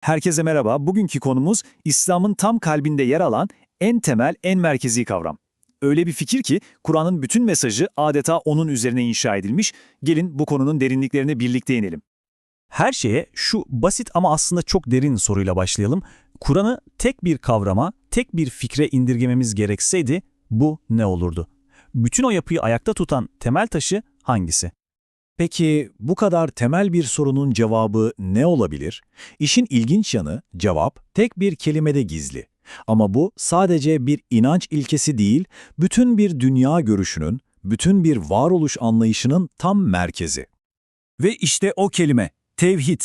Herkese merhaba. Bugünkü konumuz İslam'ın tam kalbinde yer alan en temel, en merkezi kavram. Öyle bir fikir ki Kur'an'ın bütün mesajı adeta onun üzerine inşa edilmiş. Gelin bu konunun derinliklerine birlikte inelim. Her şeye şu basit ama aslında çok derin soruyla başlayalım. Kur'an'ı tek bir kavrama, tek bir fikre indirgememiz gerekseydi bu ne olurdu? Bütün o yapıyı ayakta tutan temel taşı hangisi? Peki bu kadar temel bir sorunun cevabı ne olabilir? İşin ilginç yanı cevap tek bir kelimede gizli. Ama bu sadece bir inanç ilkesi değil, bütün bir dünya görüşünün, bütün bir varoluş anlayışının tam merkezi. Ve işte o kelime, tevhid.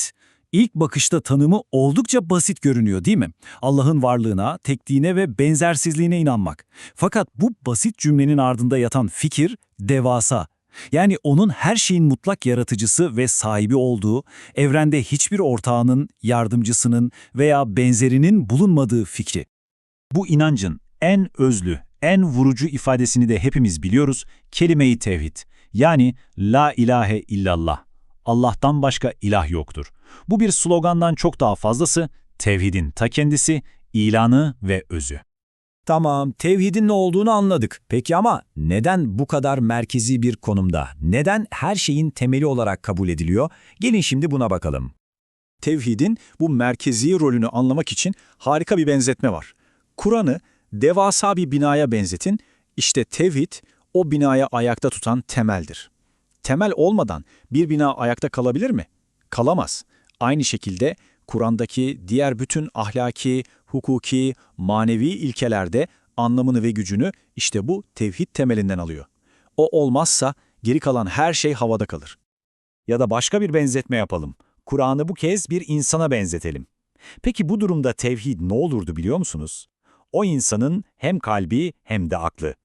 İlk bakışta tanımı oldukça basit görünüyor değil mi? Allah'ın varlığına, tekliğine ve benzersizliğine inanmak. Fakat bu basit cümlenin ardında yatan fikir devasa. Yani onun her şeyin mutlak yaratıcısı ve sahibi olduğu, evrende hiçbir ortağının, yardımcısının veya benzerinin bulunmadığı fikri. Bu inancın en özlü, en vurucu ifadesini de hepimiz biliyoruz, kelime-i tevhid. Yani la ilahe illallah. Allah'tan başka ilah yoktur. Bu bir slogandan çok daha fazlası, tevhidin ta kendisi, ilanı ve özü. Tamam, tevhidin ne olduğunu anladık. Peki ama neden bu kadar merkezi bir konumda? Neden her şeyin temeli olarak kabul ediliyor? Gelin şimdi buna bakalım. Tevhidin bu merkezi rolünü anlamak için harika bir benzetme var. Kur'an'ı devasa bir binaya benzetin, işte tevhid o binaya ayakta tutan temeldir. Temel olmadan bir bina ayakta kalabilir mi? Kalamaz. Aynı şekilde Kur'an'daki diğer bütün ahlaki, hukuki, manevi ilkelerde anlamını ve gücünü işte bu tevhid temelinden alıyor. O olmazsa geri kalan her şey havada kalır. Ya da başka bir benzetme yapalım. Kur'an'ı bu kez bir insana benzetelim. Peki bu durumda tevhid ne olurdu biliyor musunuz? O insanın hem kalbi hem de aklı.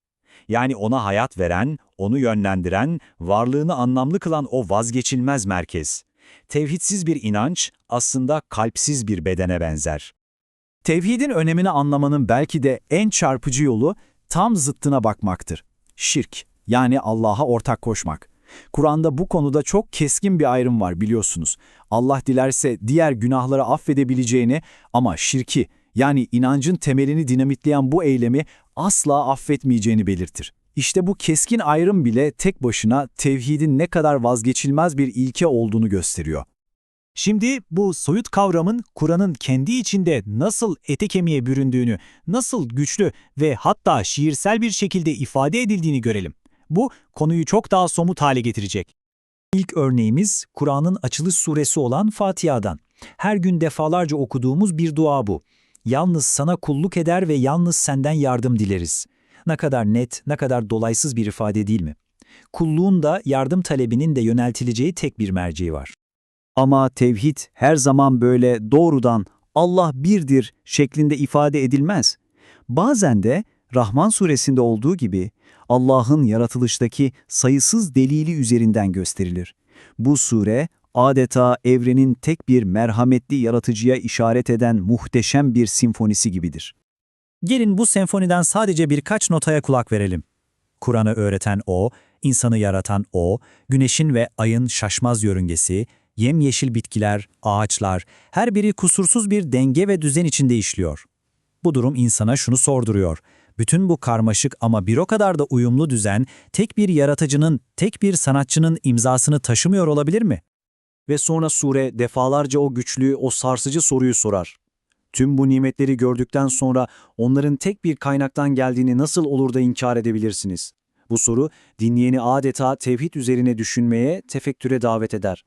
Yani ona hayat veren, onu yönlendiren, varlığını anlamlı kılan o vazgeçilmez merkez. Tevhidsiz bir inanç aslında kalpsiz bir bedene benzer. Tevhidin önemini anlamanın belki de en çarpıcı yolu tam zıttına bakmaktır. Şirk, yani Allah'a ortak koşmak. Kur'an'da bu konuda çok keskin bir ayrım var biliyorsunuz. Allah dilerse diğer günahları affedebileceğini ama şirki, yani inancın temelini dinamitleyen bu eylemi asla affetmeyeceğini belirtir. İşte bu keskin ayrım bile tek başına tevhidin ne kadar vazgeçilmez bir ilke olduğunu gösteriyor. Şimdi bu soyut kavramın Kur'an'ın kendi içinde nasıl ete kemiğe büründüğünü, nasıl güçlü ve hatta şiirsel bir şekilde ifade edildiğini görelim. Bu konuyu çok daha somut hale getirecek. İlk örneğimiz Kur'an'ın açılış suresi olan Fatiha'dan. Her gün defalarca okuduğumuz bir dua bu. Yalnız sana kulluk eder ve yalnız senden yardım dileriz. Ne kadar net, ne kadar dolaysız bir ifade değil mi? Kulluğun da yardım talebinin de yöneltileceği tek bir merceği var. Ama tevhid her zaman böyle doğrudan Allah birdir şeklinde ifade edilmez. Bazen de Rahman suresinde olduğu gibi Allah'ın yaratılıştaki sayısız delili üzerinden gösterilir. Bu sure adeta evrenin tek bir merhametli yaratıcıya işaret eden muhteşem bir simfonisi gibidir. Gelin bu senfoniden sadece birkaç notaya kulak verelim. Kur'an'ı öğreten O, insanı yaratan O, güneşin ve ayın şaşmaz yörüngesi, yemyeşil bitkiler, ağaçlar, her biri kusursuz bir denge ve düzen içinde işliyor. Bu durum insana şunu sorduruyor. Bütün bu karmaşık ama bir o kadar da uyumlu düzen, tek bir yaratıcının, tek bir sanatçının imzasını taşımıyor olabilir mi? Ve sonra sure defalarca o güçlü, o sarsıcı soruyu sorar. Tüm bu nimetleri gördükten sonra onların tek bir kaynaktan geldiğini nasıl olur da inkar edebilirsiniz? Bu soru dinleyeni adeta tevhid üzerine düşünmeye, tefekküre davet eder.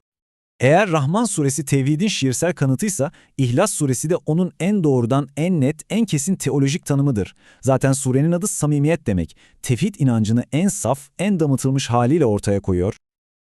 Eğer Rahman suresi tevhidin şiirsel kanıtıysa, İhlas suresi de onun en doğrudan, en net, en kesin teolojik tanımıdır. Zaten surenin adı samimiyet demek. Tevhid inancını en saf, en damıtılmış haliyle ortaya koyuyor.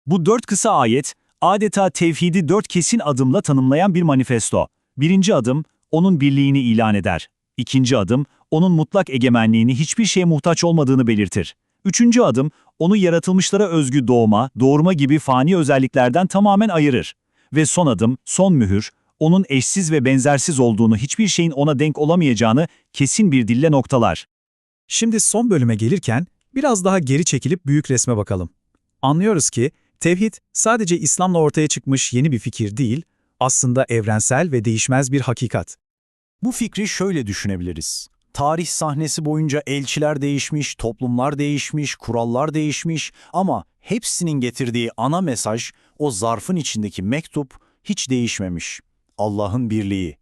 Bu dört kısa ayet adeta tevhidi dört kesin adımla tanımlayan bir manifesto. Birinci adım, onun birliğini ilan eder. İkinci adım, onun mutlak egemenliğini hiçbir şeye muhtaç olmadığını belirtir. Üçüncü adım, onu yaratılmışlara özgü doğma, doğurma gibi fani özelliklerden tamamen ayırır. Ve son adım, son mühür, onun eşsiz ve benzersiz olduğunu, hiçbir şeyin ona denk olamayacağını kesin bir dille noktalar. Şimdi son bölüme gelirken biraz daha geri çekilip büyük resme bakalım. Anlıyoruz ki tevhid sadece İslam'la ortaya çıkmış yeni bir fikir değil, aslında evrensel ve değişmez bir hakikat. Bu fikri şöyle düşünebiliriz. Tarih sahnesi boyunca elçiler değişmiş, toplumlar değişmiş, kurallar değişmiş ama hepsinin getirdiği ana mesaj, o zarfın içindeki mektup hiç değişmemiş. Allah'ın birliği.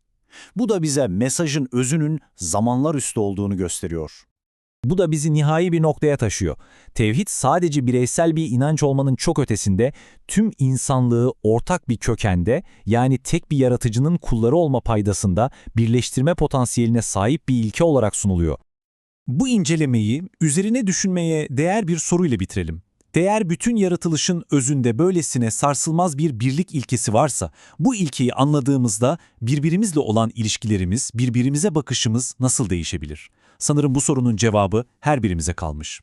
Bu da bize mesajın özünün zamanlar üstü olduğunu gösteriyor. Bu da bizi nihai bir noktaya taşıyor. Tevhid sadece bireysel bir inanç olmanın çok ötesinde, tüm insanlığı ortak bir kökende, yani tek bir yaratıcının kulları olma paydasında birleştirme potansiyeline sahip bir ilke olarak sunuluyor. Bu incelemeyi üzerine düşünmeye değer bir soruyla bitirelim. Değer bütün yaratılışın özünde böylesine sarsılmaz bir birlik ilkesi varsa, bu ilkeyi anladığımızda birbirimizle olan ilişkilerimiz, birbirimize bakışımız nasıl değişebilir? Sanırım bu sorunun cevabı her birimize kalmış.